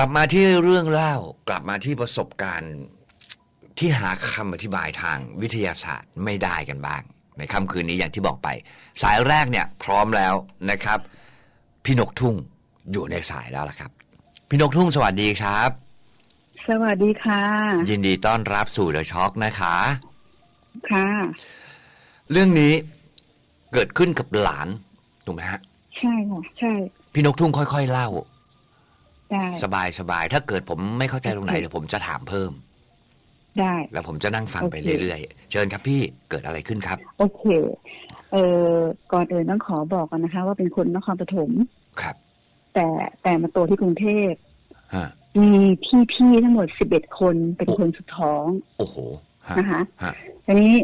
กลับมาที่เรื่องเล่ากลับมาที่ประสบการณ์ที่หาคำอธิบายทางวิทยาศาสตร์ไม่ได้กันบ้าง ในค่ำคืนนี้อย่างที่บอกไป สายแรกเนี่ยพร้อมแล้วนะครับ พี่นกทุ่งอยู่ในสายแล้วล่ะครับ พี่นกทุ่งสวัสดีครับ สวัสดีค่ะ ยินดีต้อนรับสู่เดอะช็อคนะคะ ค่ะ เรื่องนี้เกิดขึ้นกับหลานถูกไหมฮะ ใช่ค่ะใช่ พี่นกทุ่งค่อย ๆ เล่า ได้สบายสบายถ้าเกิดผมไม่เข้าใจตรงไหนโอเคเดี๋ยวผมจะถามเพิ่ม ได้ แล้วผมจะนั่งฟังไปโอเคเรื่อยๆ เชิญครับพี่เกิดอะไรขึ้นครับ โอเค เอ่อก่อนอื่นต้องขอบอกกันนะคะ ว่าเป็นคนนครปฐมครับ แต่แต่มาโตที่กรุงเทพฮะมีพี่พี่ๆทั้งหมดสิบเอ็ดคนเป็นคนสุดท้อง โอ้โหฮะนะคะฮะทีนี้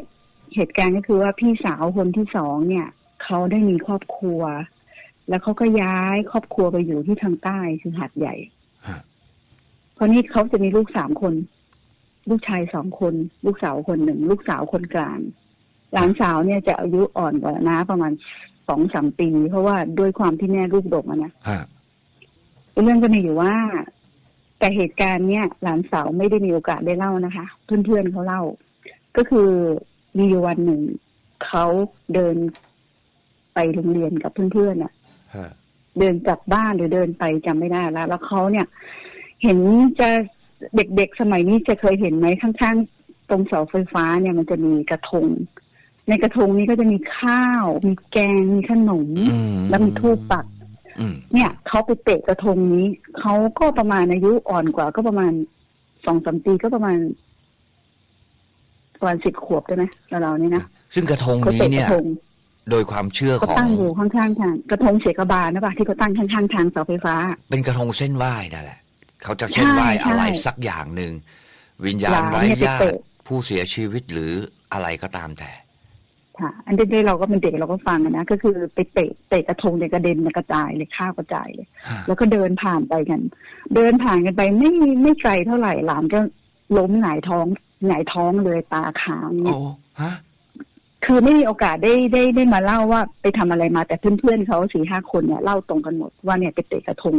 เหตุการณ์ก็คือว่าพี่สาวคนที่สองเนี่ยเขาได้มีครอบครัว แล้วเขาก็ย้ายครอบครัวไปอยู่ที่ทางใต้คือหาดใหญ่ฮะเพราะนี่เขาจะมีลูกสามคน ลูกชายสองคน ลูกสาวคนหนึ่ง ลูกสาวคนกลาง หลานสาวเนี่ยจะอายุอ่อนกว่าน้าประมาณสองสามปี เพราะว่าด้วยความที่แม่ลูกดกอะนะฮะเรื่องก็มีอยู่ว่า แต่เหตุการณ์เนี่ย หลานสาวไม่ได้มีโอกาสได้เล่านะคะ เพื่อนๆเขาเล่า ก็คือมีอยู่วันหนึ่งเขาเดินไปโรงเรียนกับเพื่อนๆน่ะฮะ เดินกลับบ้านหรือเดินไปจำไม่ได้แล้ว แล้วเขาเนี่ย เห็นจะเด็กๆสมัยนี้จะเคยเห็นไหมข้างๆ ตรงเสาไฟฟ้าเนี่ยมันจะมีกระทง ในกระทงนี้ก็จะมีข้าว มีแกงมีขนมอืมแล้วมีทูปปักอืมเนี่ยเขาไปเตะกระทงนี้เขาก็ประมาณอายุอ่อนกว่าก็ประมาณสองสามปีก็ประมาณประมาณสิบขวบได้ไหมเราๆนี่นะซึ่งกระทงเขานี้เตะกเนี่ยระทง โดยความเชื่อเขาของตั้งอยู่ข้างๆทางกระทงเสกบาลนะปะที่เขาตั้งข้างๆทางเสาไฟฟ้า เป็นกระทงเส้นไหว้นั่นแหละ เขาจะเส้นไหว้ใช่อะไรใช่สักอย่างหนึ่งวิญญาณหลานไร้เนี่ยไปญาติเตะผู้เสียชีวิตหรืออะไรก็ตามแต่ค่ะ อันนี้เราก็เป็นเด็กเราก็ฟังอะนะก็คือไปเตะเตะกระทงเนี่ยกระเด็นกระจายเลยข้าวกระจายเลยฮะแล้วก็เดินผ่านไปกัน เดินผ่านกันไปไม่ไม่ไกลเท่าไหร่หลานก็ล้มหงายท้องหงายท้องเลยตาค้างเนี่โอ้ยฮะ คือไม่มีโอกาสได้ได้ได้มาเล่าว่าไปทำอะไรมาแต่เพื่อนๆเขาสี่ห้าคนเนี่ยเล่าตรงกันหมดว่าเนี่ยไปเตะกระทง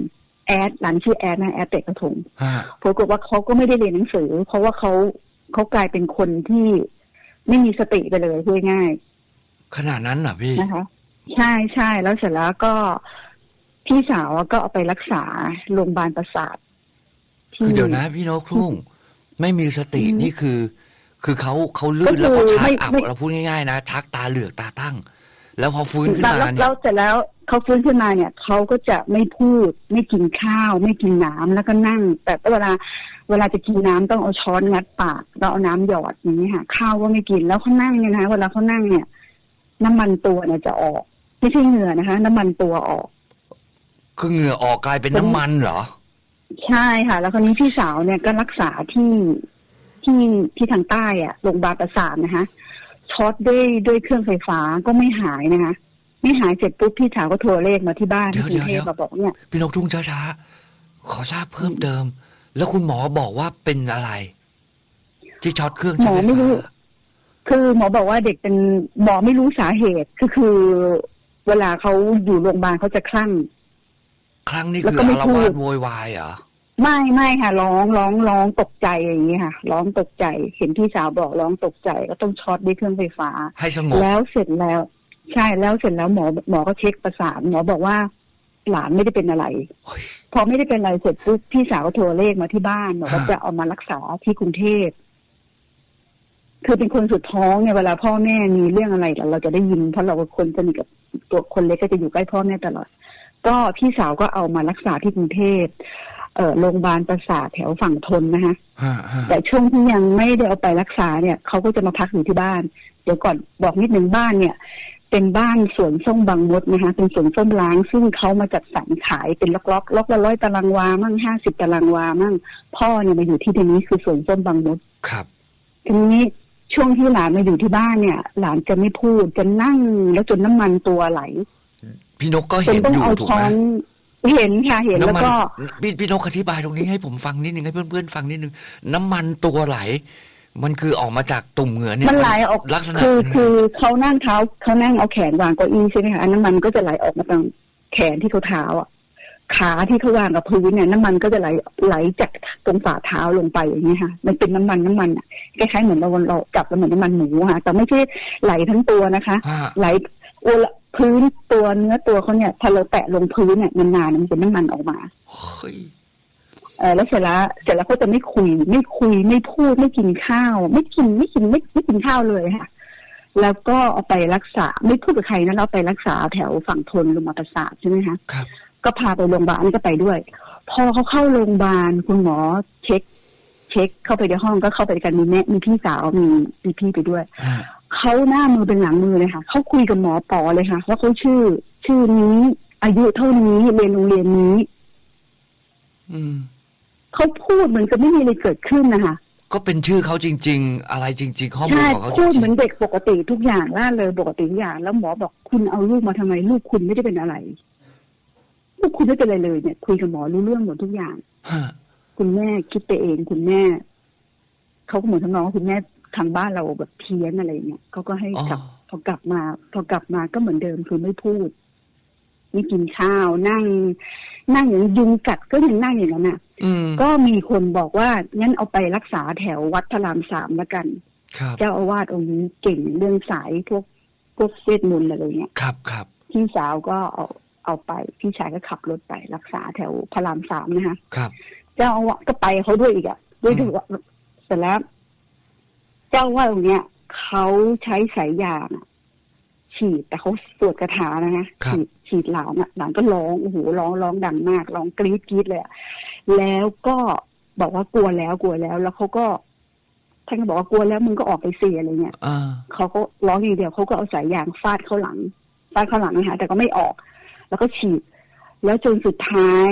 แอดหลานชื่อแอดนะแอดเตะกระทงฮะปรากฏว่าเขาก็ไม่ได้เรียนหนังสือ เพราะว่าเขาเขากลายเป็นคนที่ไม่มีสติไปเลยพูดง่าย ขนาดนั้นเหรอพี่ๆนะคะ ใช่ใช่แล้วเสร็จแล้วก็พี่สาวก็เอาไปรักษาโรงพยาบาลประสาทคือเดี๋ยวนะพี่นกทุ่ง ไม่มีสติอืมนี่คือ คือเขาเขาลื่ก็นคือแล้วเขาชักไม่อับไม่เราพูดง่ายๆนะชักตาเหลือกตาตั้ง แล้วพอฟื้นขึ้นแล้วมาแล้วเนี่แล้ยวเสร็จแล้วเขาฟื้นขึ้นมาเนี่ยเขาก็จะไม่พูดไม่กินข้าว ไม่กินน้ำแล้วก็นั่ง แต่เวลาเวลาจะกินน้ำต้องเอาช้อนงัดปากแล้วเอาน้ำหยอดอย่างนี้ค่ะ ข้าวก็ไม่กินแล้วเขานั่งเนี่ยนะเวลาเขานั่งเนี่ย น้ำมันตัวเนี่ยจะออก ไม่ใช่เหงื่อนะคะ น้ำมันตัวออก คือเหงื่อออกกลายเป็นน้ำมันเหรอใช่ค่ะ แล้วคนนี้พี่สาวเนี่ยก็รักษาที่ ที่ที่ทางใต้อะโรงพยาบาลประสาทนะคะช็อตด้วยด้วยเครื่องไฟฟ้าก็ไม่หายนะคะไม่หายเสร็จปุ๊บพี่สาวก็โทรเลขมาที่บ้านเดี๋ที่ยวกรุงเทพเดี๋ยวมาบอกเนี่ยพี่นกทุ่งช้าๆขอทราบเพิ่มเติม แล้วคุณหมอบอกว่าเป็นอะไร ที่ช็อตเครื่องหมช็ออตไฟไม่รู้ฟ้าคือหมอบอกว่าเด็กเป็นหมอไม่รู้สาเหตุก็คือเวลาเขาอยู่โรงพยาบาลเขาจะคลั่งครั้งนี้แล้วคือก็ไม่อารพูดวาสโวยวายเหรอ ไม่ไม่ค่ะ ร้องร้องร้องตกใจอย่างนี้ค่ะ ร้องตกใจ เห็นพี่สาวบอกร้องตกใจก็ต้องช็อตด้วยเครื่องไฟฟ้า ให้สงบแล้วเสร็จแล้ว ใช่แล้วเสร็จแล้วหมอหมอก็เช็คประสาทหมอบอกว่า หลานไม่ได้เป็นอะไรเฮ้ยพอไม่ได้เป็นอะไรเสร็จปุ๊บพี่สาวก็โทรเลขมาที่บ้านบอกว่าฮะจะเอามารักษาที่กรุงเทพคือเป็นคนสุดท้องเนี่ยเวลาพ่อแม่มีเรื่องอะไรเราจะได้ยิน เพราะเราเป็นคนสนิทกับตัวคนเล็กก็จะอยู่ใกล้พ่อแม่ตลอด ก็พี่สาวก็เอามารักษาที่กรุงเทพ เอ่อโรงพยาบาลประสาทแถวฝั่งทนนะคะฮะฮะแต่ช่วงที่ยังไม่ได้เอาไปรักษาเนี่ยเขาก็จะมาพักอยู่ที่บ้าน เดี๋ยวก่อนบอกนิดหนึ่งบ้านเนี่ย เป็นบ้านสวนส้มบางมดนะคะ เป็นสวนส้มล้าง ซึ่งเขามาจัดสรรขายเป็นล็อกล็อกๆล็อกละร้อยตารางวามั่งห้าสิบตารางวามั่งพ่อเนี่ยมาอยู่ที่ตรงนี้คือสวนส้มบางมดครับทีนี้ช่วงที่หลานมาอยู่ที่บ้านเนี่ย หลานจะไม่พูดจะนั่งแล้วจนน้ำมันตัวไหล พี่นกก็จเห็นนต้องอยู่เอาถูกช้ไหอมน เห็นค่ะเห็นแล้วน้ำมันก็พี่พี่นกอธิบายตรงนี้ให้ผมฟังนิดนึงให้เพื่อนๆฟังนิดนึงน้ำมันตัวไหล มันคือออกมาจากตุ่มเหงื่อเนี่ยมันไหลออกลักษณะคือเป็นไงคือเขานั่งเท้าเขานั่งเอาแขนวางเก้าอี้ใช่ไหมคะอันน้ำมันก็จะไหลออกมาตรงแขนที่เขาเท้าอะขาที่เขาวางกับพื้นเนี่ยน้ำมันก็จะไหลไหลจากตรงฝ่าเท้าลงไปอย่างเงี้ยค่ะ มันเป็นน้ำมันน้ำมันอะคล้ายๆเหมือนเราเราจับแล้วเหมือนน้ำมันหมูค่ะแต่ไม่ใช่ไหลทั้งตัวนะคะฮะไหลโอละ พื้นตัวเนื้อตัวเขาเนี่ยถ้าเราแตะลงพื้นเนี่ยนานๆมันเป็นน้ำมันออกมาเฮ้ยเออแล้วเสร็จแล้วเสร็จแล้วเขาจะไม่คุย ไม่คุยไม่พูดไม่กินข้าว ไม่กินไม่กินไม่ไม่กินข้าวเลยค่ะแล้วก็เอาไปรักษาไม่พูดกับใครนะเราไปรักษาแถวฝั่งทนลงมาประสาทใช่ไหมคะครับก็พาไปโรงพยาบาลนี่ก็ไปด้วย พอเขาเข้าโรงพยาบาลคุณหมอเช็ค เช็คเข้าไปในห้องก็เข้าไปกันมีแม่มีพี่สาวมีมีพี่ไปด้วยฮะ เขาหน้ามือเป็นหลังมือเลยค่ะเขาคุยกับหมอปอเลยค่ะว่าเขาชื่อ ชื่อนี้อายุเท่านี้เรียนโรงเรียนนี้ อืมเขาพูดเหมือนกับไม่มีอะไรเกิดขึ้นนะคะก็เป็นชื่อเขาจริง ๆ อะไรจริง ๆ ข้อมูลใช่ของเขาจพูดริเหมืงอนเด็กปกติทุกอย่างล่าเลยปกติทุกอย่าง แล้วหมอบอกคุณเอาลูกมาทำไม ลูกคุณไม่ได้เป็นอะไร ลูกคุณไม่เป็นอะไรเลยเนี่ยคุยกับหมอรู้เรื่องหมดทุกอย่างๆฮะคุณแม่คิดไปเอง คุณแม่เขาก็เหมือนทำนองว่าคุณแม่ ทางบ้านเราแบบเพี้ยนอะไรเนี่ยเขาก็ให้กลับพอกลับมา พอกลับมาก็เหมือนเดิมคือไม่พูด ไม่กินข้าวนั่ง นั่งอย่างยุงกัดก็ยังนั่งอย่างนั้นน่ะอืมก็มีคนบอกว่างั้นเอาไปรักษาแถววัดพระรามสามแล้วกันครับเจ้าอาวาสองค์นี้เก่งเรื่องสายพวกพวกเวทมนต์อะไรเงี้ยครับครับพี่สาวก็เอาเอาไปพี่ชายก็ขับรถไปรักษาแถวพระรามสามนะคะครับ เจ้าอาวาสก็ไปเขาด้วยอีกอะด้วยอืมด้วยว่าเสร็จแล้วเจ้าอาวาสองค์เนี้ยเขาใช้สายยางอะฉีดแต่เขาสวดคาถานะนะฉีดฉีดหลานอะหลานก็ร้องโอ้โหร้องร้องดังมากร้องกรี๊ดกรี๊ดเลยอะแล้วก็บอกว่ากลัวแล้วกลัวแล้ว แล้วเขาก็ท่านก็บอกว่ากลัวแล้วมึงก็ออกไปเสียอะไรเงี้ยอ่าเขาก็ร้องอย่างเดียวเขาก็เอาสายยางฟาดเข้าหลังฟาดเข้าหลังนะคะแต่ก็ไม่ออก แล้วก็ฉีด แล้วจนสุดท้าย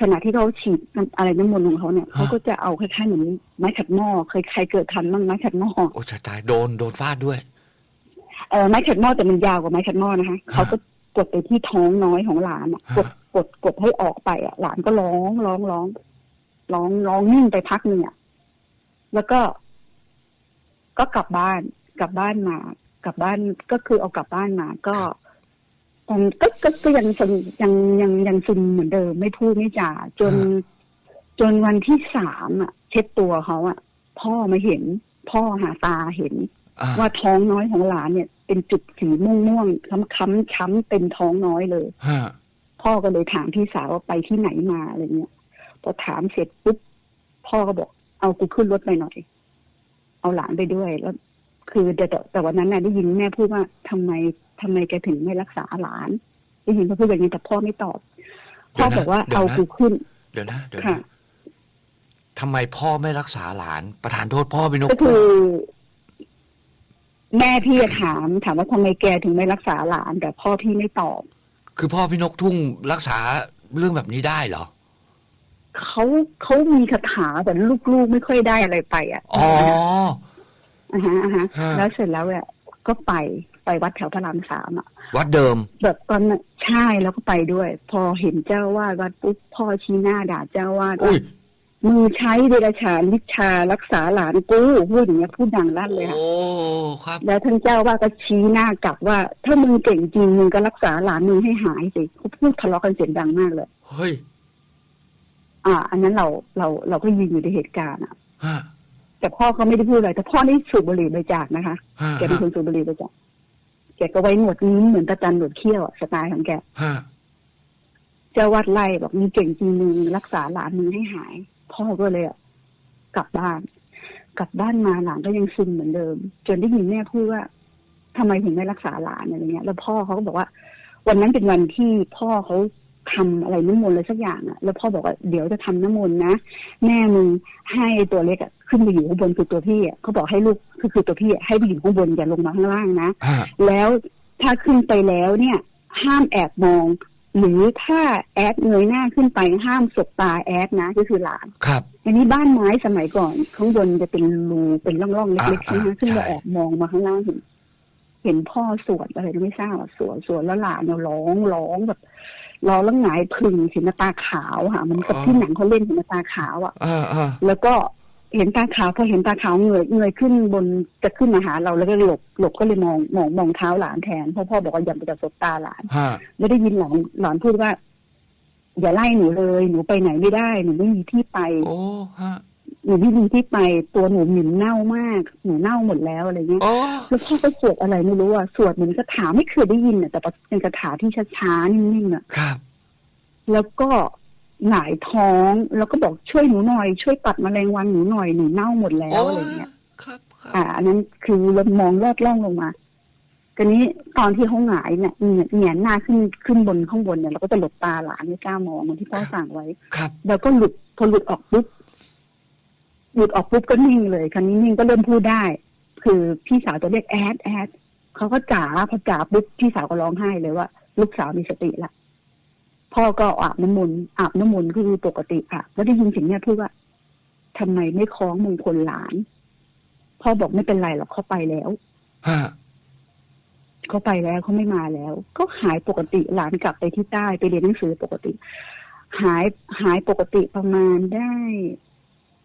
ขณะที่เขาฉีดน้ำอะไรน้ำมนต์ของเขาเนี่ยเขาก็จะเอาคล้ายๆเหมือนไม้ขัดหม้อเคยใครเกิดทันบ้างไม้ขัดหม้อโอ้จะตายโดนโดนฟาดด้วยเออไม้ขัดหม้อแต่มันยาวกว่าไม้ขัดหม้อนะคะเขาก็กดไปที่ท้องน้อยของหลานอะฮะกดกดกดให้ออกไปอะ หลานก็ร้องร้องร้อง ร้องร้องนิ่งไปพักหนึ่งอะแล้วก็ ก็กลับบ้าน กลับบ้านมา กลับบ้านก็คือเอากลับบ้านมา ก็ตอน ก็ก็ก็ยังซึมยังยังยังซึมเหมือนเดิม ไม่พูดไม่จาจน จนวันที่สามอะ เช็ดตัวเขาอะ พ่อมาเห็น พ่อหาตาเห็นอ่าว่าท้องน้อยของหลานเนี่ย เป็นจุดสีม่วงม่วงๆค้ำค้ำช้ำเป็นท้องน้อยเลยฮะพ่อก็เลยถามพี่สาวว่าไปที่ไหนมาอะไรเงี้ยพอถามเสร็จปุ๊บพ่อก็บอก เอากูขึ้นรถไปหน่อย เอาหลานไปด้วยแล้ว คือแต่แต่แต่วันนั้นน่ะได้ยินแม่พูดว่าทำไม ทำไมแกถึงไม่รักษาหลานได้ยินเขาพูดแบบนี้แต่พ่อไม่ตอบพ่อบอกว่าเอากูขึ้น เดี๋ยวนะเดี๋ยวค่ะนะทำไมพ่อไม่รักษาหลาน ประธานโทษพ่อเป็นนกก็คือแม่พี่อะถาม ถามว่าทำไมแกถึงไม่รักษาหลาน แต่พ่อพี่ไม่ตอบ คือพ่อพี่นกทุ่งรักษาเรื่องแบบนี้ได้เหรอเขาเขามีคาถาแต่ลูกๆไม่ค่อยได้อะไรไป อะอ๋ออ่าฮะอ่าฮะฮะแล้วเสร็จแล้วเนี่ยก็ไป ไปวัดแถวพระรามสามอะ วัดเดิม แบบตอนนั้นใช่แล้วก็ไปด้วย พอเห็นเจ้าวาดวัดปุ๊บพ่อชี้หน้าด่าเจ้าวาดอุ้ว่ายมือใช้เดรัจฉานวิชารักษาหลานกูพูดอย่างเงี้ยพูดดังลั่นเลยค่ะโอ้ครับแล้วท่านเจ้าวาดก็ชี้หน้ากลับว่า ถ้ามึงเก่งจริงมึงก็รักษาหลานมึงให้หายสิเขาพูดทะเลาะกันเสียงดังมากเลยเฮ้ยอ่า อันนั้นเราเราเราก็ยืนอยู่ในเหตุการณ์อะฮะแต่พ่อก็ไม่ได้พูดอะไรแต่พ่อนี่สูบบุหรี่บริจาคนะคะฮะแกเป็นคนสูบบุหรี่บริจาค แกก็ไว้หนวดนิ้มเหมือนตาจันหนวดเขี้ยวอะสไตล์ของแกฮะเจ้าวัดไล่บอกมึงเก่งจริงมึงรักษาหลานมึงให้หาย พ่อก็เลยอะกลับบ้าน กลับบ้านมาหลานก็ยังซึมเหมือนเดิม จนได้ยินแม่พูดว่าทำไมถึงไม่รักษาหลานอะไรเงี้ย แล้วพ่อเขาก็บอกว่า วันนั้นเป็นวันที่พ่อเขาทำอะไรน้ำมนต์อะไรสักอย่างอะแล้วพ่อบอกว่าเดี๋ยวจะทำน้ำมนต์นะแม่มึงให้ตัวเล็กอะ ขึ้นไปอยู่ข้างบนคือตัวพี่อะเขาบอกให้ลูกคือคือตัวพี่อะให้ไปอยู่ข้างบนอย่าลงมาข้างล่างนะฮะแล้วถ้าขึ้นไปแล้วเนี่ย ห้ามแอบมอง หรือถ้าแอดเงยหน้าขึ้นไปห้ามสบตาแอดนะก็คือหลานครับอันนี้บ้านไม้สมัยก่อนข้างบนจะเป็นรูเป็นร่องๆเล็กๆอ่าใช่ไหมอ่าซึ่งเราใช่แอบมองมาข้างล่างเห็นเห็นพ่อสวดอะไรไม่ทราบอะสวดสวดแล้วหลานเนี่ยร้องร้องแบบร้องแล้วหงายพึงสีน้ำตาขาวค่ะ มันกับที่หนังเขาเล่นสีน้ำตาขาวอะอ่าอ่าแล้วก็ เห็นตาขาวพอเห็นตาขาวเงยเงยขึ้นบนจะขึ้นมาหาเราแล้วก็หลบหลบก็เลยมองมองมองเท้าหลานแทนเพราะพ่อบอกว่าอย่าไปจะสบตาหลานฮะแล้วได้ยินหลานหลานพูดว่า อย่าไล่หนูเลย หนูไปไหนไม่ได้หนูไม่มีที่ไปโอ้ฮะหนูไม่มีที่ไปตัวหนูหมิ่นเน่ามากหนูเน่าหมดแล้วอะไรเงี้ยโอ้แล้วพ่อก็สวดอะไรไม่รู้อะสวดเหมือนคาถาไม่เคยได้ยินอะแต่เป็นคาถาที่ช้าๆนิ่งๆอะครับ แล้วก็ หงายท้องแล้วก็บอกช่วยหนูหน่อยช่วยปัดแมลงวันหนูหน่อยหนูเน่าหมดแล้วอะไรเงี้ยครับครับอ่า อันนั้นคือเรามองลอดล่องลงมาทีนี้ตอนที่เขาหงายเนี่ยเหงียนเหงียนหน้าขึ้นขึ้นบนข้างบนเนี่ยเราก็จะหลบตาหลานไม่กล้ามองเหมือนที่พ่อสั่งไว้ครับแล้วก็หลุดพอหลุดออกปุ๊บหลุดออกปุ๊บก็นิ่งเลยคราวนี้นิ่งก็เริ่มพูดได้ คือพี่สาวจะเรียกแอดแอดเขาก็จ๋าพอจ๋าปุ๊บพี่สาวก็ร้องไห้เลยว่า ลูกสาวมีสติละ พ่อก็อาบน้ำมนต์อาบน้ำมนต์ก็คือปกติค่ะแล้วได้ยินเสียงเนี่ยพูดว่าทำไมไม่คล้องมงคลหลาน พ่อบอกไม่เป็นไรหรอกเขาไปแล้วฮะเขาไปแล้วเขาไม่มาแล้ว ก็หายปกติหลานกลับไปที่ใต้ไปเรียนหนังสือปกติ หายหายปกติประมาณได้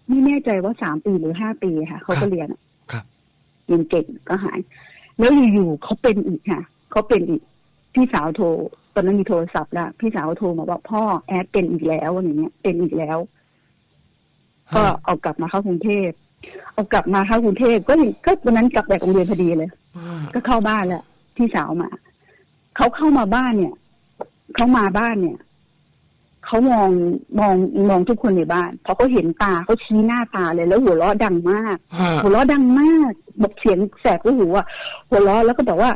ไม่แน่ใจว่าสามปีหรือห้าปีค่ะเขาก็เรียนอะครับเรียนเก่งก็หาย แล้วอยู่ๆเขาเป็นอีกค่ะเขาเป็นอีก พี่สาวโทรตอนนั้นมีโทรศัพท์แล้วพี่สาวโทรมาบอกพ่อแอดเป็นอีกแล้วอะไรเงี้ย เป็นอีกแล้ว ก็ฮะเอากลับมาเข้ากรุงเทพเอากลับมาเข้ากรุงเทพก็ก็วันนั้นกลับจากโรงเรียนพอดีเลยก็เข้าบ้านแล้วพี่สาวมาเขาเข้ามาบ้านเนี่ยเขามาบ้านเนี่ยเขามองมองมองทุกคนในบ้านพอเขาเห็นตาเขาชี้หน้าตาเลย แล้วหัวเราะดังมากฮะหัวเราะดังมากบอกเสียงแสบก็หูอะหัวเราะแล้วก็บอกว่า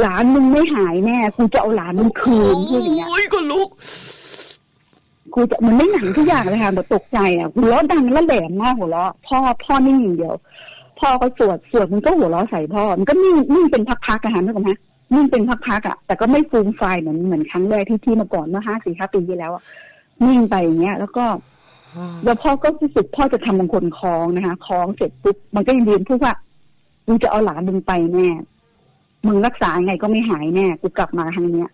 หลานมึงไม่หายแน่กูจะเอาหลานมึงคืนพูดอย่างเงี้ยโอ้ยก็ลุกกูจะมันไม่หนังทุกอย่างเลยค่ะแบบตกใจอะหัวเราะดังแล้วแหลมมากหัวเราะพ่อพ่อนิ่งอย่างเดียว พ่อก็สวดสวดมันก็หัวเราะใส่พ่อ มันก็นิ่งนิ่งเป็นพักๆอะค่ะนึกออกไหมนิ่งเป็นพักๆอะแต่ก็ไม่ฟูมไฟายเหมือนเหมือนครั้งแรกที่ที่มาก่อนเมื่อห้าสี่ห้าปีที่แล้วอะนิ่งไปอย่างเงี้ย แล้วก็แล้วพ่อก็รู้สึกพ่อจะทำมงคลคล้องนะคะคล้องเสร็จปุ๊บมันก็ยังเรียนพูดว่ากูจะเอาหลานมึงไปแน่ มึงรักษายังไงก็ไม่หายแน่กูกลับมาทางเนี้ย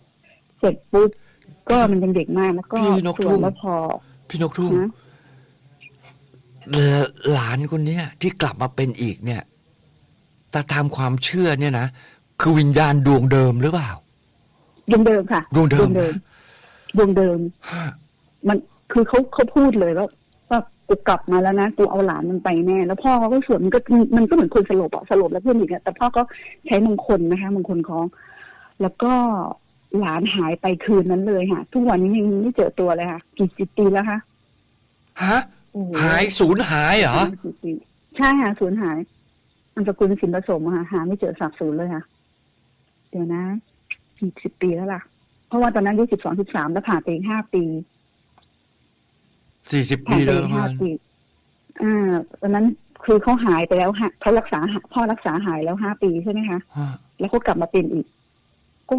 เสร็จปุ๊บก็มันยังเด็กมากแล้วก็พี่นกสทุ่วดงแล้วพอพี่นกทุ่งนะเอ่อหลานคนเนี้ยที่กลับมาเป็นอีกเนี่ยแต่ตามความเชื่อเนี่ยนะคือวิญญาณดวงเดิมหรือเปล่าดวงเดิมค่ะดวงเดิมดวงเดิมดวงเดิมฮะมันคือเขาเขาพูดเลยว่าว่า กูกลับมาแล้วนะกูเอาหลานมันไปแน่ แล้วพ่อเขาก็สวดมันก็มันก็เหมือนคนสลบอะสลบแล้วเพื่อนอีกอะแต่พ่อก็ใช้มงคลนะคะมงคลของ แล้วก็หลานหายไปคืนนั้นเลยค่ะ ทุกวันนี้ยังไม่เจอตัวเลยค่ะ กี่สิบปีแล้วคะฮะโอ้โหายสูญหายเหรอสามสิบปีใช่ค่ะสูญหายนามสกุลสินผสมอะค่ะหาไม่เจอสับสูญเลยค่ะ เดี๋ยวนะกี่สิบปีแล้วล่ะ เพราะว่าตอนนั้นอายุสิบสองสิบสามแล้วผ่านไปอีกห้าปี สี่สิบผ่าปีนไปแล้วอีประกห้ามาณปีอ่าตอนนั้นคือเขาหายไปแล้วฮะเขารักษาหาพ่อรักษาหายแล้วห้าปีใช่ไหมคะฮะแล้วเขากลับมาเป็นอีก ก็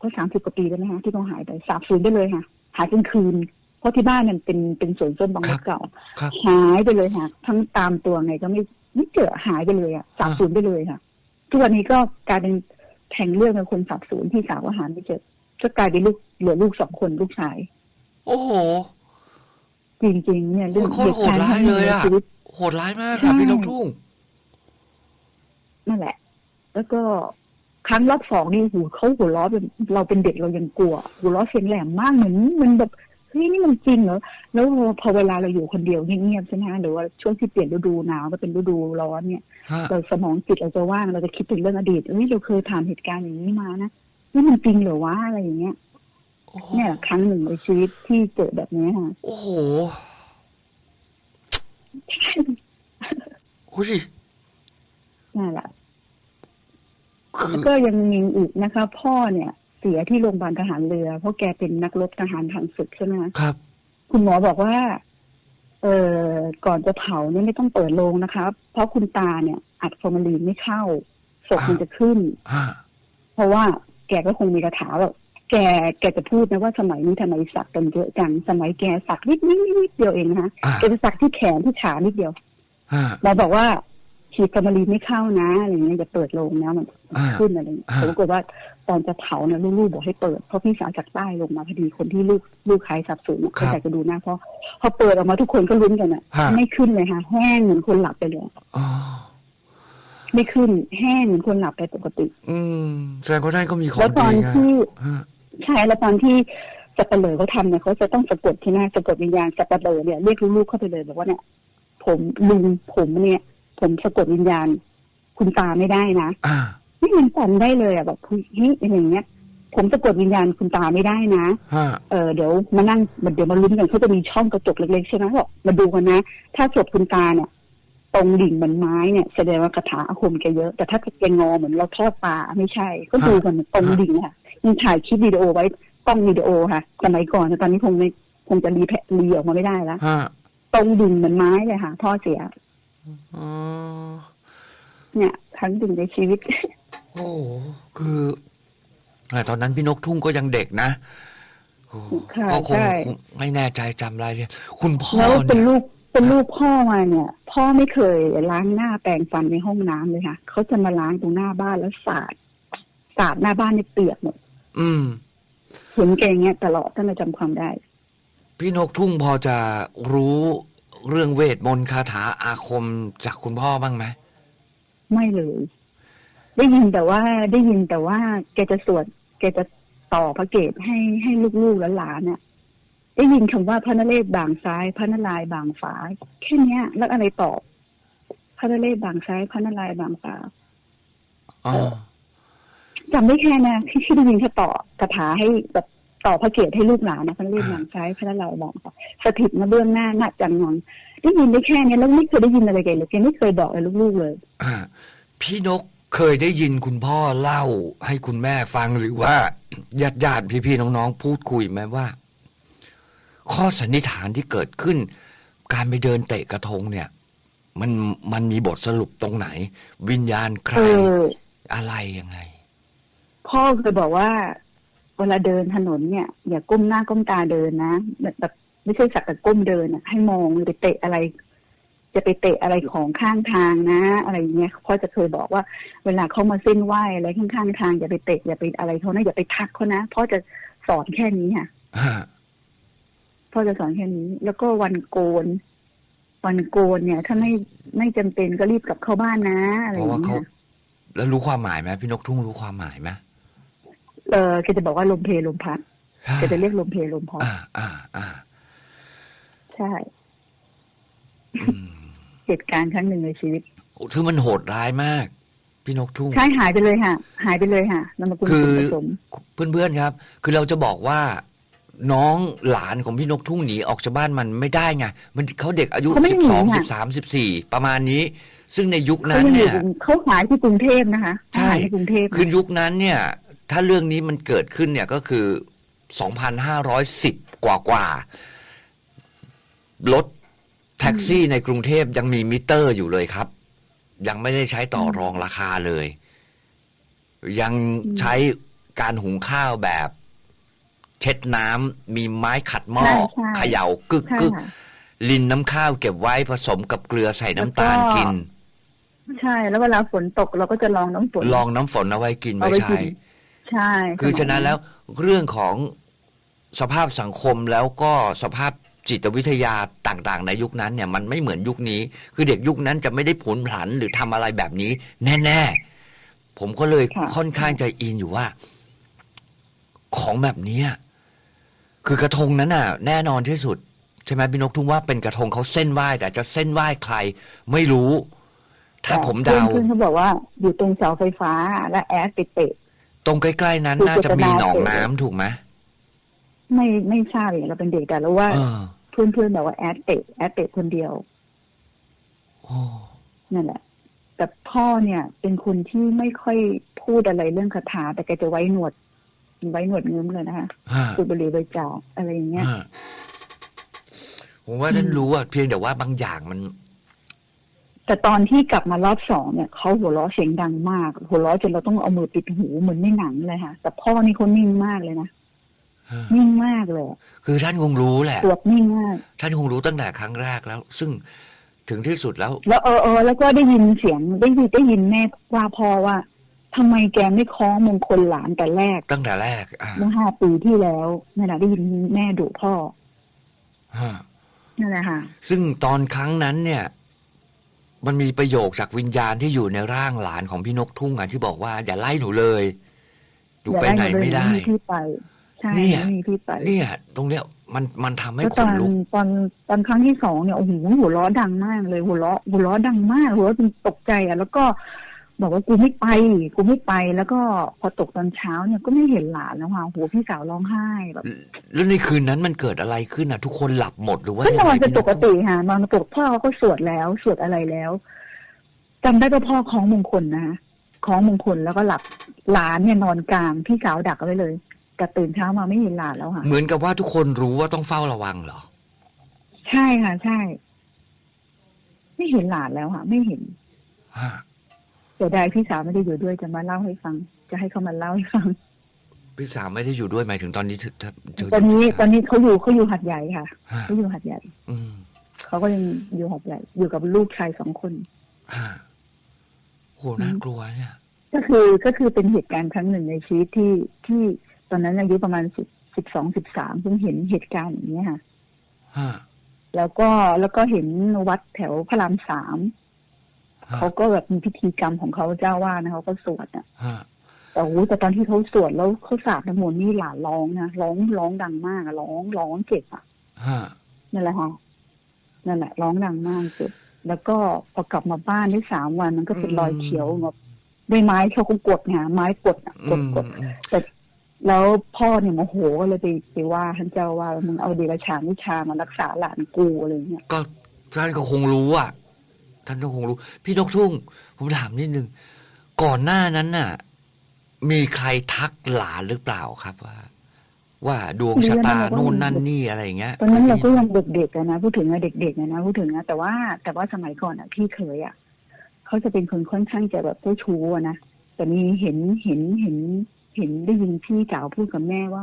ก็สามสิบกว่าปีแล้วนะคะที่เขาหายไปสาบสูญไปเลยค่ะ หายเป็นคืน เพราะที่บ้านมันเป็นเป็นสวนส้มบางมดเก่าครับหายไปเลยค่ะ ทั้งตามตัวไงก็ไม่ไม่เจอหายไปเลยอะสาบสูญไปเลยค่ะทุกวันนี้ก็กลายเป็นแข่งเรื่องเป็นคนสาบสูญที่สาวก็หาไม่เจอก็กลายเป็นลูกเหลือลูกสองคนลูกชาย โอ้โห จริงๆ เนี่ยเรื่องโคตรโหดร้ายเลยอะชีวิตโหดร้ายมากครับใช่พี่นกทุ่งนั่นแหละ แล้วก็ครั้งรอบสองนี่หูเขาหัวเราะเป็นเราเป็นเด็กเรายังกลัว หัวเราะเสียงแหลมมากเหมือนมันแบบเฮ้ยนี่มันจริงเหรอแล้วพอเวลาเราอยู่คนเดียวเงียบๆใช่ไหมฮะหรือว่าช่วงที่เปลี่ยนฤดูหนาวก็เป็นฤดูร้อนเนี่ยฮะเราสมองจิตเราจะว่างเราจะคิดถึงเรื่องอดีตเฮ้ยเราเคยผ่านเหตุการณ์อย่างนี้มานะนี่มันจริงเหรอวะอะไรอย่างเงี้ยโอ้โห เนี่ยครั้งหนึ่งในชีวิตที่เจอแบบนี้ค่ะโอ้โหโอ้ยนั่นแหละคือแล้วก็ยังมีอีกนะคะ พ่อเนี่ย เสียที่โรงพยาบาลทหารเรือ เพราะแกเป็นนักรบทหารผ่านศึกใช่ไหมคะครับ คุณหมอบอกว่า เออก่อนจะเผาเนี่ยไม่ต้องเปิดโรงนะคะเพราะคุณตาเนี่ย อัดฟอร์มาลีนไม่เข้าศพมันจะขึ้นฮะเพราะว่าแกก็คงมีคาถาแบบ แกแกจะพูดนะว่าสมัยนี้ทำไมสักกันเยอะจังสมัยแกสักนิดนิดนิดเดียวเองนะคะอ่าแกจะสักที่แขนที่ขานิดเดียวฮะเราบอกว่าฉีดฟอร์มาลีนไม่เข้านะอะไรอย่างเงี้ยจะเปิดโรงนะมันอ่าขึ้นอะไรอย่างเงี้ยอ่าแต่ปรากฏว่าตอนจะเผาเนี่ยลูกๆบอกให้เปิดเพราะพี่สาวจากใต้ลงมาพอดีคนที่ลูกลูกขายสับสูญเขาอยากจะดูหน้าเพราะพอเปิดออกมาทุกคนก็ลุ้นกันอะฮะไม่ขึ้นเลยค่ะแห้งเหมือนคนหลับไปเลยอ๋อไม่ขึ้นแห้งเหมือนคนหลับไปปกติ อืมแสดงว่าท่านก็มีของแล้วตดีอนไงที่ฮะ ใช่แล้วตอนที่สับปะเหร่อเขาทำเนี่ยเขาจะต้องสะกดที่หน้าสะกดวิญญาณสับปะเหร่อเนี่ยเรียกลูกๆเข้าไปเลยบอกว่าเนี่ย ผมลุงผมเนี่ย ผมสะกดวิญญาณ คุณตาไม่ได้นะอ่านี่มันจำได้เลยอะแบบเฮ้ยอะไรอย่างเงี้ย ผมสะกดวิญญาณคุณตาไม่ได้นะฮะเออเดี๋ยวมานั่งเดี๋ยวมาลุ้นกันเขาจะมีช่องกระจกเล็กๆใช่ไหมบอกมาดูกันนะ ถ้าศพคุณตาเนี่ยตรงดิ่งเหมือนไม้เนี่ยแสดงว่าคาถาอาคมแกเยอะ แต่ถ้าแกงอเหมือนเราทอดปลาไม่ใช่ ก็ดูกันตรงดิ่งค่ะ ยังถ่ายคลิปวิดีโอไว้กล้องวิดีโอค่ะ สมัยก่อนนะตอนนี้คงไม่คงจะรีแพะรีออกมาไม่ได้แล้วฮะตรงดิ่งเหมือนไม้เลยค่ะพ่อเสียอ๋อเนี่ยครั้งหนึ่งในชีวิต โอ้โหคือแต่ตอนนั้นพี่นกทุ่งก็ยังเด็กนะโอ้โหค่ะก็คงใช่คงไม่แน่ใจจำรายละเอียดคุณพ่อแล้วเป็เนี่นยลูกเป็นลูกพ่อมาเนี่ย พ่อไม่เคยล้างหน้าแปรงฟันในห้องน้ำเลยค่ะเขาจะมาล้างตรงหน้าบ้านแล้วสาดสาดหน้าบ้านในเปียกหมด อืมเห็นแกอย่างเงี้ยตลอดตั้งแต่จำความได้ พี่นกทุ่งพอจะรู้เรื่องเวทมนต์คาถาอาคมจากคุณพ่อบ้างไหมไม่เลย ได้ยินแต่ว่าได้ยินแต่ว่า แกจะสวดแกจะต่อพระเกตให้ให้ลูกๆและหลานเนี่ยได้ยินคำว่าพระนเรศบางซ้าย พระนารายณ์บางฝาแค่เนี้ย แล้วอะไรตอบพระนเรศบางซ้าย พระนารายณ์บางฝาอ๋อ จำได้แค่นะที่ที่ได้ยินแค่ต่อคาถาให้แบบต่อพระเกตให้ลูกหลานนะพระนเรศบางซ้ายพระนารายณ์บางฝาสถิตมาเบื้องหน้าหน้าจันงอนได้ยินได้แค่เนี้ยแล้วไม่เคยได้ยินอะไรแกเลยแกไม่เคยบอกอะไรลูกๆเลยอ่าพี่นกเคยได้ยินคุณพ่อเล่าให้คุณแม่ฟังหรือว่าญาติญาติๆพี่ๆน้องๆพูดคุยไหมว่า ข้อสันนิษฐานที่เกิดขึ้น การไปเดินเตะกระทงเนี่ย มันมันมีบทสรุปตรงไหน วิญญาณใครเอออะไรยังไง พ่อเคยบอกว่าเวลาเดินถนนเนี่ย อย่าก้มหน้าก้มตาเดินนะแบบแบบไม่ใช่สักแต่ก้มเดินอะให้มองไปเตะอะไร จะไปเตะอะไรของข้างทางนะ อะไรอย่างเงี้ยพ่อจะเคยบอกว่า เวลาเขามาเส้นไหวอะไรข้างๆทางอย่าไปเตะอย่าไปอะไรเขานะอย่าไปทักเขานะพ่อจะสอนแค่นี้ค่ะพ่อจะสอนแค่นี้ แล้วก็วันโกน วันโกนเนี่ย ถ้าไม่ไม่จำเป็นก็รีบกลับเข้าบ้านนะอะไรอเพราะย่างว่าเงี้เขายแล้วรู้ความหมายไหมพี่นกทุ่งรู้ความหมายไหม เออแกจะบอกว่าลมเพลลมพัดแกจะเรียกลมเพลลมพัดอ่าอ่าอ่าใช่อืมเหตุการณ์ครั้งหนึ่งในชีวิตซึ่งมันโหดร้ายมาก พี่นกทุ่งใช่หายไปเลยค่ะ หายไปเลยค่ะนามสกุลคือคุณผสมเพื่อนๆครับ คือเราจะบอกว่าน้องหลานของพี่นกทุ่งหนีออกจากบ้านมันไม่ได้ไง มันเขาเด็กอายุเขาไม่สิบหนีสองสิค่ะบสามสิบสี่ประมาณนี้ ซึ่งในยุคเขานั้นยังอเนี่ยู่ยเขาหายที่กรุงเทพนะคะใช่หายที่กรุงเทพคือยุคนั้นเนี่ย ถ้าเรื่องนี้มันเกิดขึ้นเนี่ยก็คือ 2,510 กว่ากว่าๆรถแท็กซี่ในกรุงเทพยังมีมิเตอร์อยู่เลยครับ ยังไม่ได้ใช้ต่อรองราคาเลย ยังใช้การหุงข้าวแบบ เช็ดน้ำมีไม้ขัดหม้อใช่ใช่เขย่ากึกใช่กึกค่ะลินน้ำข้าวเก็บไว้ผสมกับเกลือใส่น้ำตาลแล้วก็กิน ใช่ แล้วเวลาฝนตกเราก็จะลองน้ำฝนลองน้ำฝนเอาไว้กินเอาไว้ไว้ใช้กิน ใช่คือสมัยฉะนั้นแล้วเรื่องของสภาพสังคมแล้วก็สภาพจิตวิทยาต่างๆ ในยุคนั้นเนี่ยมันไม่เหมือนยุคนี้ คือเด็กยุคนั้นจะไม่ได้ผลผันหรือทำอะไรแบบนี้ แน่ ๆ ผมก็เลยค่ะค่อนข้างใจอินอยู่ว่า ของแบบเนี้ยคือกระทงนั้นน่ะ แน่นอนที่สุดใช่ไหมพี่นกทุ่งว่าเป็นกระทงเขาเส้นไหว้แต่จะเส้นไหว้ใคร ไม่รู้ ถ้าผมเดาเพื่อนๆเขาบอกว่าอยู่ตรงเสาไฟฟ้า และแอดไปเตะ ตรงใกล้ๆนั้นคือน่าจะมีเจตนาหนองเตะน้ำถูกไหมไม่ไม่ทราบอย่างเราเป็นเด็กแต่รู้ว่าเออเพื่อนๆบอกว่าแอดเตะแอดเตะคนเดียวโอ้นั่นแหละ แต่พ่อเนี่ย เป็นคนที่ไม่ค่อยพูดอะไรเรื่องคาถา แต่แกจะไว้หนวด ไว้หนวดเงื้มเลยนะคะฮะสูบบุหรี่ใบจากอะไรอย่างเงี้ยฮะผมว่าท่านอืมรู้อะเพียงแต่ว่าบางอย่างมัน แต่ตอนที่กลับมารอบสองเนี่ยเขาหัวเราะเสียงดังมาก หัวเราะจนเราต้องเอามือปิดหูเหมือนในหนังเลยค่ะ แต่พ่อนี่เขานิ่งมากเลยนะนิ่งมากเลย คือท่านคงรู้แหละสวดนิ่งมาก ท่านคงรู้ตั้งแต่ครั้งแรกแล้ว ซึ่งถึงที่สุดแล้ว แล้วเออเออแล้วก็ได้ยินเสียงได้ยินได้ยินแม่ว่าพ่อว่าทำไมแกไม่คล้องมงคลหลานแต่แรก ตั้งแต่แรกอ่าเมื่อห้าปีที่แล้วนั่นแหละได้ยินแม่ดุพ่อฮะนั่นแหละค่ะ ซึ่งตอนครั้งนั้นเนี่ย มันมีประโยคจากวิญญาณที่อยู่ในร่างหลานของพี่นกทุ่งอะที่บอกว่าอย่าไล่หนูเลยหนูไปไหนไม่ได้ที่ไปใช่เนี่ยไม่มีพี่ไปเนี่ย ตรงเนี้ยมันมันทำให้แล้วขตอนนลุกตอนตอนครั้งที่สองเนี่ยโอ้โหหัวเราะดังมากเลยหัวเราะหัวเราะดังมากหัวเราะจนตกใจอะแล้วก็ บอกว่ากูไม่ไปกูไม่ไปแล้วก็พอตกตอนเช้าเนี่ยก็ไม่เห็นหลานแล้วค่ะหัวพี่สาวร้องไห้แบบแล้วในคืนนั้นมันเกิดอะไรขึ้นอะ ทุกคนหลับหมดหรือว่าก็นอนยังไงเป็นพี่ปกติค่ะนอนปกติพ่อเขาก็สวดแล้วสวดอะไรแล้วจำได้ว่าพ่อคล้องมงคลนะคะคล้องมงคลแล้วก็หลับหลานเนี่ยนอนกลางพี่สาวดักเอาไว้เลยแต่ตื่นเช้ามาไม่เห็นหลานแล้วค่ะเหมือนกับว่าทุกคนรู้ว่าต้องเฝ้าระวังเหรอ ใช่ค่ะ ใช่ ไม่เห็นหลานแล้วค่ะ ไม่เห็นฮะ เสียดายพี่สาวไม่ได้อยู่ด้วยจะมาเล่าให้ฟัง จะให้เขามาเล่าให้ฟัง พี่สาวไม่ได้อยู่ด้วยหมายถึงตอนนี้เธอเธอเธตอนนี้ตอนนี้เขาอยู่เขาอยู่หัดใหญ่ค่ะฮะเขาอยู่หัดใหญ่ อืมเขาก็ยังอยู่หัดใหญ่ อยู่กับลูกชายสองคนฮะโหน่ากลัวเนี่ย ก็คือก็คือเป็นเหตุการณ์ครั้งหนึ่งในชีวิตที่ที่ตอนนั้นอายุประมาณสิบสิบสองสิบสามเพิ่งเห็นเหตุการณ์อย่างนี้ยค่ะฮะแล้วก็แล้วก็เห็นวัดแถวพระรามสามฮะ เขาก็แบบมีพิธีกรรมของเขาเจ้าว่านะเขาก็สวดอะฮะแต่โอ้โหแต่ตอนที่เขาสวดแล้วเขาสาดน้ำมนต์นี่หลานร้องนะร้องร้องดังมากอะร้องร้องเจ็บอะฮะนั่นแหละค่ะนั่นแหละ ร้องดังมากเจ็บแล้วก็พอกลับมาบ้านได้สามวันมันก็เป็นรอยเขียวแบบด้วยไม้เขาคงกดไงไม้กดอะกอืดมกดอืมแล้วพ่อเนี่ยโมโหก็เลยไปไปว่าท่านเจ้าว่ามึงเอาเดรัจฉานวิชามารักษาหลานกูอะไรเงี้ยก็ท่านก็คงรู้อะ ท่านก็คงรู้ พี่นกทุ่ง ผมถามนิดนึง ก่อนหน้านั้นน่ะ มีใครทักหลานหรือเปล่าครับว่า ว่าดวงชะตาโน่นนั่นนี่อะไรอย่างเงี้ยตอนนั้นเราก็ยังเด็กๆอะนะพูดถึงอะเด็กๆอะนะพูดถึงนะแต่ว่าแต่ว่าสมัยก่อนอะพี่เคยอะเขาจะเป็นคนค่อนข้างจะแบบเจ้าชู้อะนะแต่มีเห็นเห็นเห็นเห็นได้ยินพี่สาวพูดกับแม่ว่า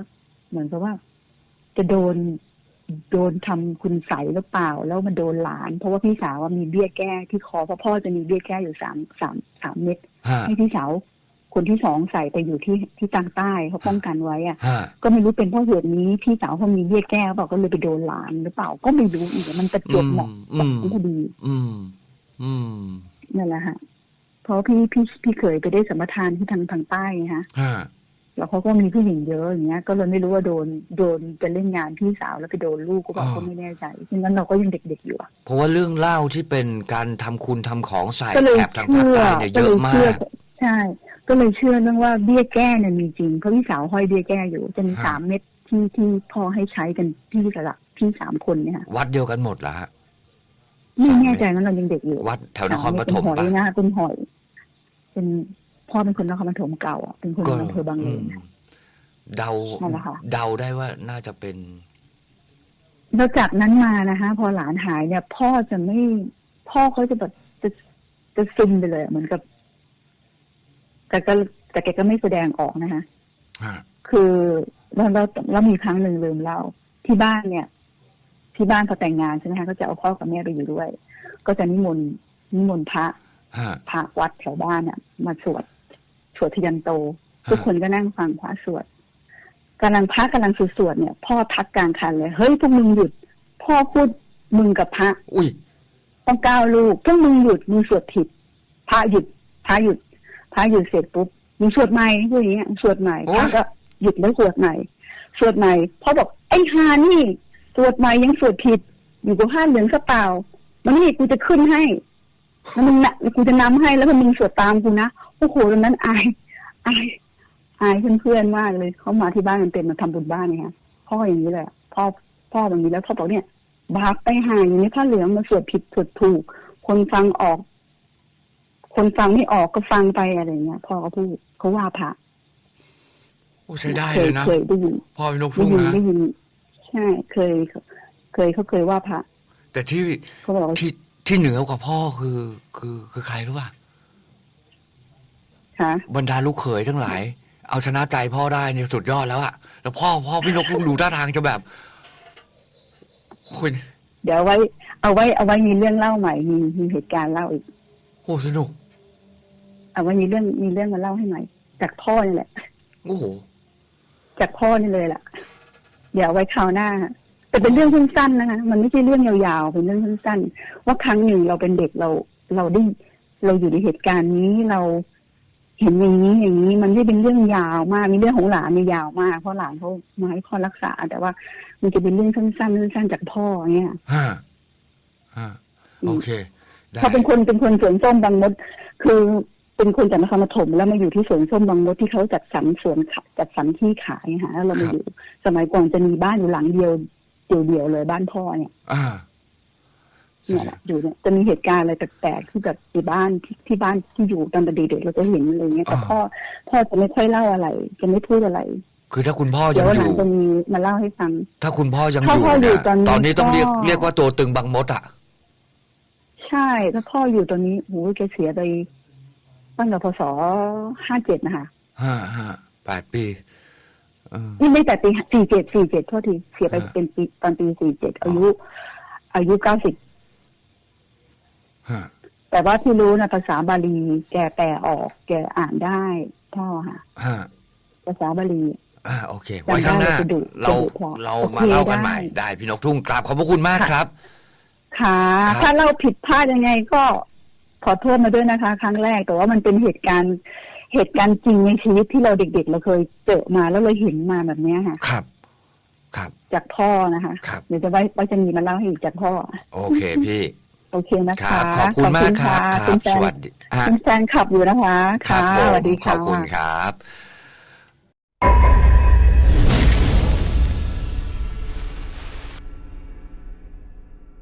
เหมือนกับว่า จะโดน โดนทำคุณใสยหรือเปล่า แล้วมันโดนหลาน เพราะว่าพี่สาวว่ามีเบี้ยแก้ที่คอเพราะพ่อจะมีเบี้ยแก้อยู่สามสามสามเม็ดฮะให้พี่สาวคนที่สองใส่ไปอยู่ที่ที่ทางใต้เขาป้องกันไว้อะฮะก็ไม่รู้เป็นเพราะเหตุนี้พี่สาวเขามีเบี้ยแก้วเปล่าก็เลยไปโดนหลานหรือเปล่า ก็ไม่รู้อีกมันประจวบเหมาะอืกับมพอดีอืมอืมนั่นแหละฮะเพราะพี่พี่พี่เคยไปได้สัมปทานที่ทางทางใต้ไงฮะฮะ แล้วเขาก็มีผู้หญิงเยอะอย่างเงี้ย ก็เลยไม่รู้ว่าโดนโดนจะเล่นงานพี่สาวแล้วไปโดนลูกก็บอกก็ไม่แน่ใจฉะนั้นเราก็ยังเด็กๆอยู่อะเพราะว่าเรื่องเล่าที่เป็นการทำคุณทำของใส่ก็เลยแถบทางภาคเชื่อใต้เนี่ยก็เยเลอะยมาเชื่อกใช่ ก็เลยเชื่อเรื่องว่าเบี้ยแก้เนี่ยมีจริงเพราะพี่สาวห้อยเบี้ยแก้อยู่จะมีฮะสามเม็ดที่ที่พ่อให้ใช้กันพี่สละพี่สามคนเนี่ยค่ะวัดเดียวกันหมดละฮะไม่แน่ใจว่าเรายังเด็กอยู่วัดแถวนครปฐมเป็นหอปะยนะเป็นหอย เป็น พ่อเป็นคนนครปฐมเก่าอะเป็นคนอำเภอบางเลนอืมเดานั่นแหละค่ะเดาได้ว่าน่าจะเป็นแล้วจากนั้นมานะคะ พอหลานหายเนี่ย พ่อจะไม่พ่อเขาจะแบบจะจะซึมไปเลยอะเหมือนกับ แต่ก็แต่แกก็ไม่แสดงออกนะคะฮะคือแล้วแล้วแล้วมีครั้งหนึ่งลืมเล่าที่บ้านเนี่ย ที่บ้านเขาแต่งงานใช่ไหมคะก็จะเอาพ่อกับแม่ไปอยู่ด้วย ก็จะนิมนต์นิมนต์พระฮะพระวัดแถวบ้านเนี่ยมาสวด สวดทยันโต ทุกคนก็นั่งฟังพระสวดกำลังพระกำลังสวดๆเนี่ย พ่อทักกลางคันเลย เฮ้ยพวกมึงหยุด พ่อพูดมึงกับพระ อุ้ยต้องก้าวลูกพวกมึงหยุดมึงสวดผิดพระหยุดพระหยุดพระหยุดเสร็จปุ๊บมึงสวดใหม่พูดอย่างเงี้ยสวดใหม่โอ๊พยระก็หยุดแล้วสวดใหม่สวดใหม่พ่อบอกไอ้ฮานี่สวดใหม่ยังสวดผิด อยู่กับผ้าเหลืองกระเป๋ามันนี่กูจะขึ้นให้แล้วมึงนะกูจะนำให้แล้วมึงสวดตามกูนะ โอ้โหตอนนั้นอายอายอายเพื่อนๆมากเลยเขามาที่บ้านกันเต็มมาทำบุญบ้านเนี่ยฮะพ่ออย่างนี้เลยอะพ่อพ่อแบบนี้แล้วพ่อบอกเนี่ยบาปไปหาอย่างนี้ผ้าเหลืองมาสวดผิดสวดถูก คนฟังออก คนฟังไม่ออกก็ฟังไปอะไรเงี้ยพ่อเขาพูดเขาว่าพระโอ้ใช้ได้เคเลยยนะเคยได้ยินพ่อเป็นนกได้พุ่งยินนะได้ยินใช่เคย เคยเขาเคยว่าพระแต่ที่เขาบอกว่าที่ที่เหนือกว่าพ่อคือ คือคือใครรู้ป่ะ ค่ะบรรดาลูกเขยทั้งหลาย เอาชนะใจพ่อได้เนี่ยสุดยอดแล้วอะแล้วพ่อพ่อพี่นกพุ่งดูท่าทางจะแบบคุณเดี๋ยวเอาไว้ เอาไว้เอาไว้มีเรื่องเล่าใหม่มีมีเหตุการณ์เล่าอีกโอ้สนุก เอาไว้มีเรื่องมีเรื่องมาเล่าให้ใหม่จากพ่อนี่แหละโอ้โหจากพ่อนี่เลยล่ะ เดี๋ยวเอาไว้คราวหน้าแต่เป็นเรื่องสั้นๆนะคะมันไม่ใช่เรื่องยาวๆ เป็นเรื่องสั้นๆว่าครั้งหนึ่งเราเป็นเด็กเรา เราได้เราอยู่ในเหตุการณ์นี้เรา เห็นอย่างนี้อย่างนี้มันไม่เป็นเรื่องยาวมากมีเรื่องของหลานเนี่ยยาวมาก เพราะหลานเขามาให้พ่อรักษา แต่ว่า มันจะเป็นเรื่องสั้นๆสั้นๆจากพ่อเนี่ยฮะฮะโอเคได้เขาเป็นคนเป็นคนสวนส้มบางมด คือเป็นคนจากนครปฐมแล้วมาอยู่ที่สวนส้มบางมดที่เขาจัดสรรสวนขายจัดสรรที่ขายค่ะแล้วเรามาอยู่ สมัยก่อนจะมีบ้านอยู่หลังเดียวเดียวๆเลยบ้านพ่อเนี่ย อ่า เนี่ยแหละอยู่เนี่ยจะมีเหตุการณ์อะไรแปลกๆที่แบบที่บ้านที่ที่บ้านที่อยู่ตอนเด็กๆเราจะเห็นอะไรเงี้ยแต่พ่อพ่อจะไม่ค่อยเล่าอะไร จะไม่พูดอะไร คือถ้าคุณพ่อเดี๋ยัยวงวันอหลังยู่จะมีมาเล่าให้ฟังถ้าคุณพ่อยังอถ้ายู่พ่ออยู่เนี่ยตอนนี้ตอนนี้ต้องเรียกก็เรียกว่าตัวตึงบางมดอะใช่ถ้าพ่ออยู่ตอนนี้โหแกเสียไปตั้งแต่พศห้าเจ็ดนะคะห้าห้าแปดปีเออนี่ไม่แต่ปีสี่เจ็ดสี่เจ็ดโทษทีเสียไปอ่าเป็นปีตอนปีสี่เจ็ดอายุ อายุเก้าสิบฮะ แต่ว่าที่รู้นะภาษาบาลี แกแปลออกแกอ่านได้พ่อค่ะฮะภาษาบาลีอ่าโอเคจำได้ไว้ข้างหน้าจะดุเราจะดุพอเราโอเคมาเล่ากันได้ใหม่ได้พี่นกทุ่งกราบขอบพระคุณมากครับ ค่ะครับถ้าเราผิดพลาดยังไงก็ขอโทษมาด้วยนะคะ ครั้งแรกแต่ว่ามันเป็นเหตุการณ์เหตุการณ์จริงในชีวิตที่เราเด็ก ๆ เราเคยเจอมาแล้วเราเห็นมาแบบเนี้ยค่ะครับครับ จากพ่อนะคะครับเดี๋ยวจะไว้ไว้จะมีมาเล่าให้อีกจากพ่อ โอเคพี่ โอเคนะครัคะบขอบคุณมากครับขคอรัณบค่ะสวัสดีฮะคุณแฟนขับอยู่นะคะครับค่ะผมสวัสดีขค่ะอบคุณครับ